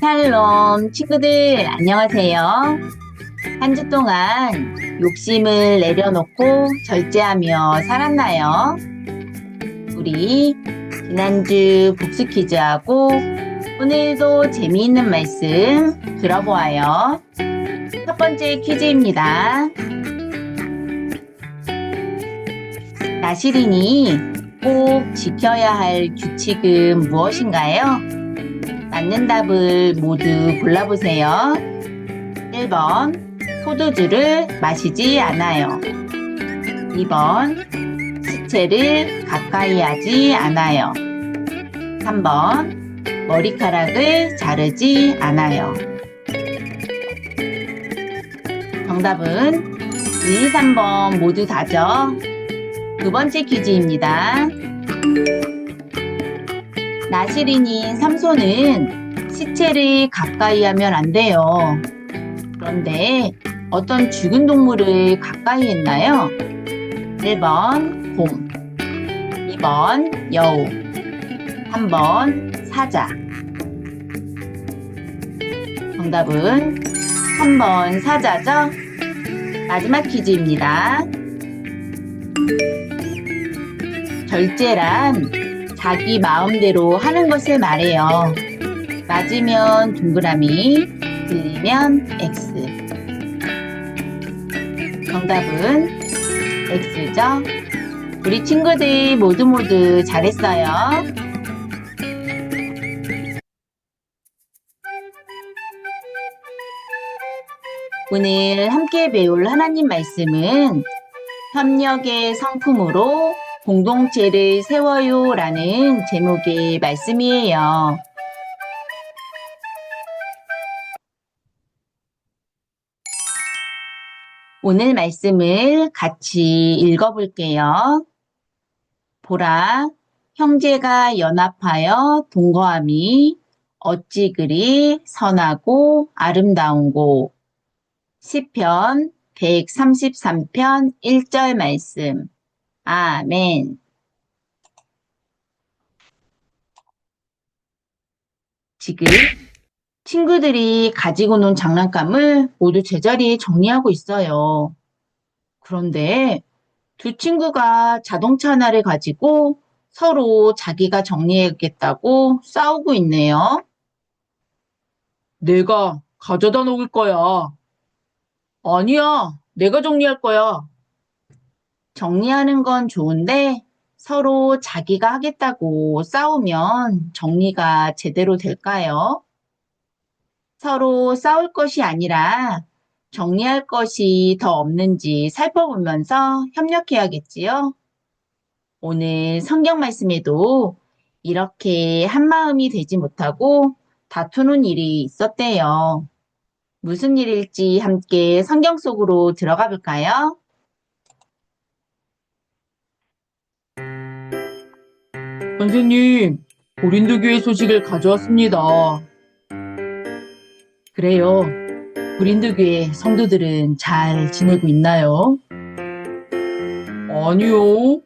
샬롬 친구들 안녕하세요. 한 주 동안 욕심을 내려놓고 절제하며 살았나요? 우리 지난주 복수 퀴즈하고 오늘도 재미있는 말씀 들어보아요. 첫 번째 퀴즈입니다. 나시린이 꼭 지켜야 할 규칙은 무엇인가요? 맞는 답을 모두 골라보세요. 1번, 포도주를 마시지 않아요. 2번, 시체를 가까이 하지 않아요. 3번, 머리카락을 자르지 않아요. 정답은 1, 2, 3번 모두 다죠. 두 번째 퀴즈입니다. 나시린인 삼손은 시체를 가까이 하면 안 돼요. 그런데 어떤 죽은 동물을 가까이 했나요? 1번 곰, 2번 여우, 3번 사자. 정답은 3번 사자죠? 마지막 퀴즈입니다. 절제란 자기 마음대로 하는 것을 말해요. 맞으면 동그라미, 틀리면 X. 정답은 X죠? 우리 친구들 모두 모두 잘했어요. 오늘 함께 배울 하나님 말씀은 협력의 성품으로 공동체를 세워요 라는 제목의 말씀이에요. 오늘 말씀을 같이 읽어볼게요. 보라, 형제가 연합하여 동거함이 어찌 그리 선하고 아름다운고. 시편 133편 1절 말씀. 아멘. 지금 친구들이 가지고 논 장난감을 모두 제자리에 정리하고 있어요. 그런데 두 친구가 자동차 하나를 가지고 서로 자기가 정리해야겠다고 싸우고 있네요. 내가 가져다 놓을 거야. 아니야, 내가 정리할 거야. 정리하는 건 좋은데 서로 자기가 하겠다고 싸우면 정리가 제대로 될까요? 서로 싸울 것이 아니라 정리할 것이 더 없는지 살펴보면서 협력해야겠지요? 오늘 성경 말씀에도 이렇게 한마음이 되지 못하고 다투는 일이 있었대요. 무슨 일일지 함께 성경 속으로 들어가 볼까요? 선생님, 고린도교회 소식을 가져왔습니다. 그래요. 브린드교회 성도들은 잘 지내고 있나요? 아니요.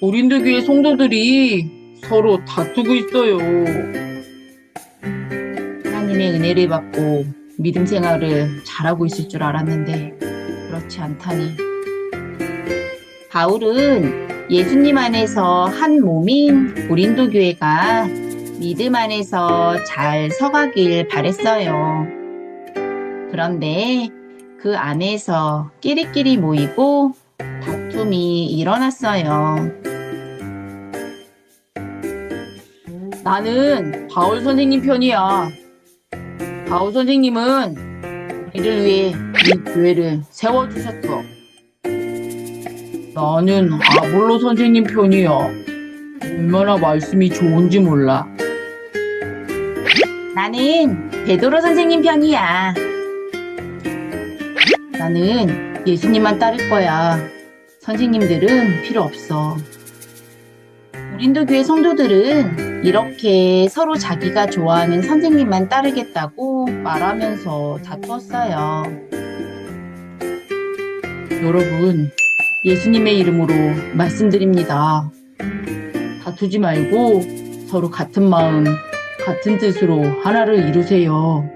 고린도교회 성도들이 서로 다투고 있어요. 하나님의 은혜를 받고 믿음 생활을 잘하고 있을 줄 알았는데 그렇지 않다니. 바울은 예수님 안에서 한 몸인 고린도 교회가 믿음 안에서 잘 서가길 바랬어요. 그런데 그 안에서 끼리끼리 모이고 다툼이 일어났어요. 나는 바울 선생님 편이야. 바울 선생님은 우리를 위해 이 교회를 세워주셨어. 나는 아볼로 선생님 편이야. 얼마나 말씀이 좋은지 몰라. 나는 베드로 선생님 편이야. 나는 예수님만 따를 거야. 선생님들은 필요 없어. 우린도 교회 성도들은 이렇게 서로 자기가 좋아하는 선생님만 따르겠다고 말하면서 다투었어요. 여러분, 예수님의 이름으로 말씀드립니다. 다투지 말고 서로 같은 마음 같은 뜻으로 하나를 이루세요.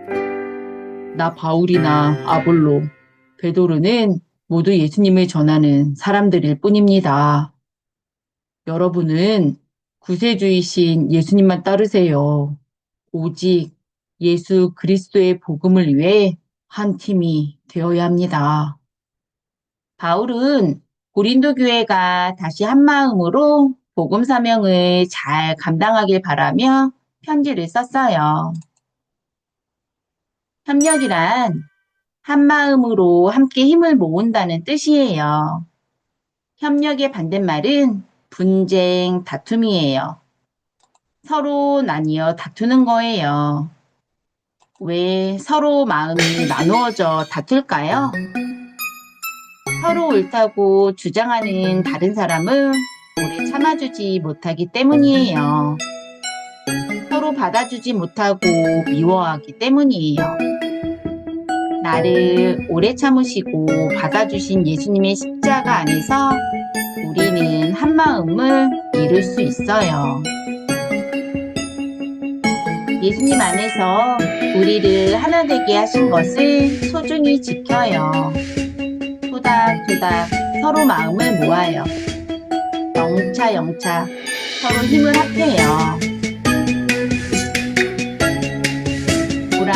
나 바울이나 아볼로, 베도르는 모두 예수님을 전하는 사람들일 뿐입니다. 여러분은 구세주이신 예수님만 따르세요. 오직 예수 그리스도의 복음을 위해 한 팀이 되어야 합니다. 바울은 고린도 교회가 다시 한 마음으로 복음 사명을 잘 감당하길 바라며 편지를 썼어요. 협력이란 한 마음으로 함께 힘을 모은다는 뜻이에요. 협력의 반대말은 분쟁, 다툼이에요. 서로 나뉘어 다투는 거예요. 왜 서로 마음이 나누어져 다툴까요? 서로 옳다고 주장하는 다른 사람은 오래 참아주지 못하기 때문이에요. 서로 받아주지 못하고 미워하기 때문이에요. 나를 오래 참으시고 받아주신 예수님의 십자가 안에서 우리는 한 마음을 이룰 수 있어요. 예수님 안에서 우리를 하나 되게 하신 것을 소중히 지켜요. 토닥토닥 서로 마음을 모아요. 영차 영차 서로 힘을 합해요. 보라,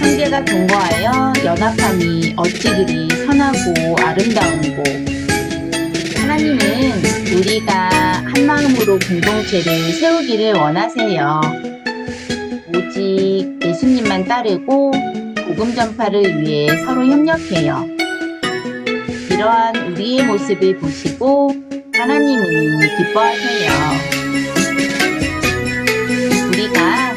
형제가 동거하여 연합함이 어찌 그리 선하고 아름다운고. 하나님은 우리가 한 마음으로 공동체를 세우기를 원하세요. 오직 예수님만 따르고 복음 전파를 위해 서로 협력해요. 이러한 우리의 모습을 보시고 하나님은 기뻐하세요. 우리가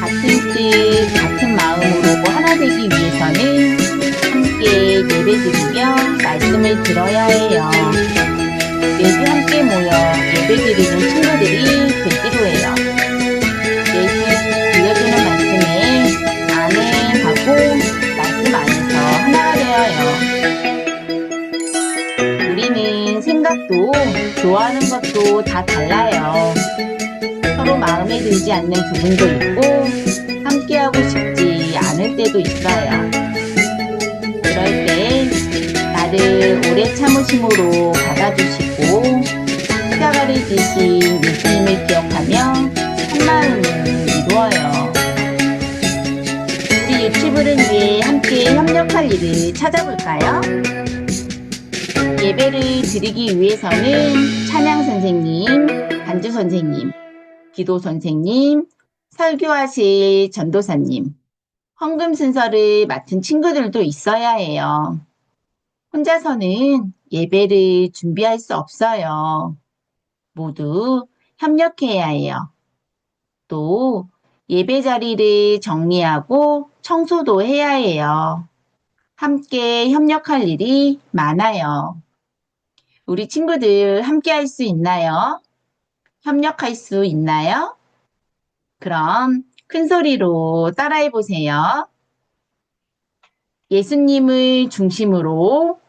같은 뜻, 같은 마음으로 하나 되기 위해서는 함께 예배드리며 말씀을 들어야 해요. 매주 함께 모여 예배드리는 친구들이 좋아하는 것도 다 달라요. 서로 마음에 들지 않는 부분도 있고 함께하고 싶지 않을 때도 있어요. 그럴 때 나를 오래 참으심으로 받아주시고 십자가를 지신 예수님을 기억하며 한 마음을 이루어요. 우리 유치부를 위해 함께 협력할 일을 찾아볼까요? 예배를 드리기 위해서는 찬양 선생님, 반주 선생님, 기도 선생님, 설교하실 전도사님, 헌금 순서를 맡은 친구들도 있어야 해요. 혼자서는 예배를 준비할 수 없어요. 모두 협력해야 해요. 또 예배 자리를 정리하고 청소도 해야 해요. 함께 협력할 일이 많아요. 우리 친구들 함께 할 수 있나요? 협력할 수 있나요? 그럼 큰 소리로 따라해 보세요. 예수님을 중심으로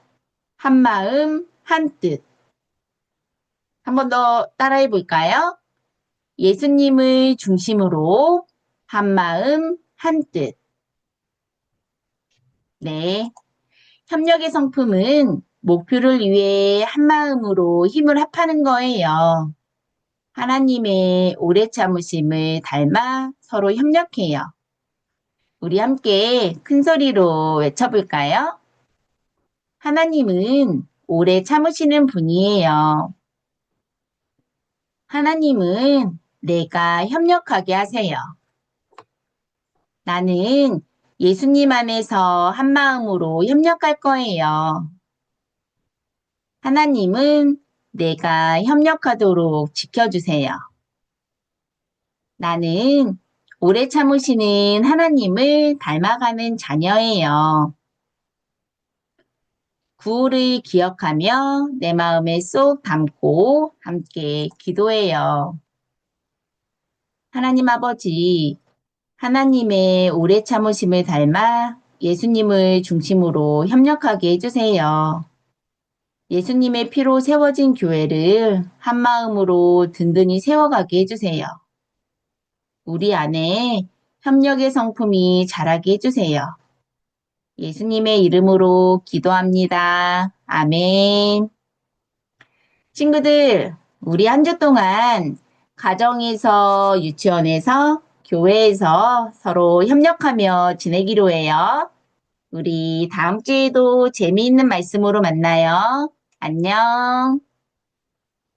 한 마음, 한 뜻. 한 번 더 따라해 볼까요? 예수님을 중심으로 한 마음, 한 뜻. 네. 협력의 성품은 목표를 위해 한 마음으로 힘을 합하는 거예요. 하나님의 오래 참으심을 닮아 서로 협력해요. 우리 함께 큰 소리로 외쳐볼까요? 하나님은 오래 참으시는 분이에요. 하나님은 내가 협력하게 하세요. 나는 예수님 안에서 한 마음으로 협력할 거예요. 하나님은 내가 협력하도록 지켜주세요. 나는 오래 참으시는 하나님을 닮아가는 자녀예요. 구호를 기억하며 내 마음에 쏙 담고 함께 기도해요. 하나님 아버지, 하나님의 오래 참으심을 닮아 예수님을 중심으로 협력하게 해주세요. 예수님의 피로 세워진 교회를 한 마음으로 든든히 세워가게 해주세요. 우리 안에 협력의 성품이 자라게 해주세요. 예수님의 이름으로 기도합니다. 아멘. 친구들, 우리 한 주 동안 가정에서, 유치원에서, 교회에서 서로 협력하며 지내기로 해요. 우리 다음 주에도 재미있는 말씀으로 만나요. 안녕.